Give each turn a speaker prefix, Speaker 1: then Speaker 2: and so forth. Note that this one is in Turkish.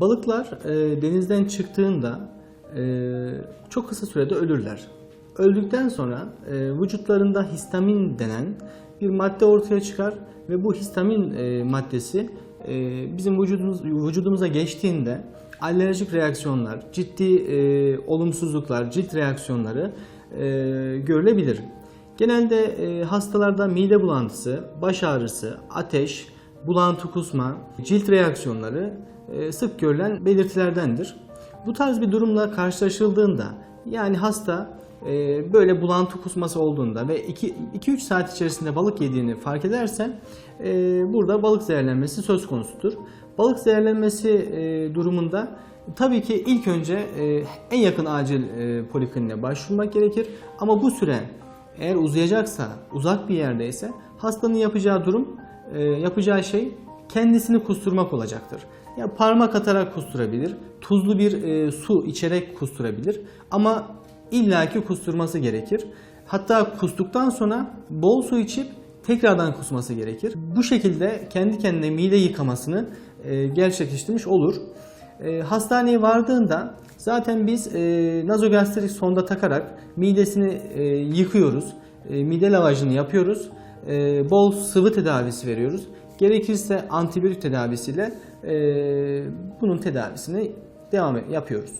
Speaker 1: Balıklar e, denizden çıktığında e, çok kısa sürede ölürler. Öldükten sonra e, vücutlarında histamin denen bir madde ortaya çıkar ve bu histamin e, maddesi e, bizim vücudumuz, vücudumuza geçtiğinde alerjik reaksiyonlar, ciddi e, olumsuzluklar, cilt reaksiyonları e, görülebilir. Genelde e, hastalarda mide bulantısı, baş ağrısı, ateş, bulantı kusma, cilt reaksiyonları e, sık görülen belirtilerdendir. Bu tarz bir durumla karşılaşıldığında yani hasta e, böyle bulantı kusması olduğunda ve 2-3 saat içerisinde balık yediğini fark edersen e, burada balık zehirlenmesi söz konusudur. Balık zehirlenmesi durumunda tabii ki ilk önce en yakın acil polikliniğe başvurmak gerekir ama bu süre eğer uzayacaksa, uzak bir yerdeyse hastanın yapacağı durum, e, yapacağı şey kendisini kusturmak olacaktır. Ya parmak atarak kusturabilir, tuzlu bir e, su içerek kusturabilir ama illaki kusturması gerekir. Hatta kustuktan sonra bol su içip tekrardan kusması gerekir. Bu şekilde kendi kendine mide yıkamasını e, gerçekleştirmiş olur. Hastaneye vardığında zaten biz e, nazogastrik sonda takarak midesini yıkıyoruz. Mide lavajını yapıyoruz. E, bol sıvı tedavisi veriyoruz. Gerekirse antibiyotik tedavisiyle e, bunun tedavisini devam yapıyoruz.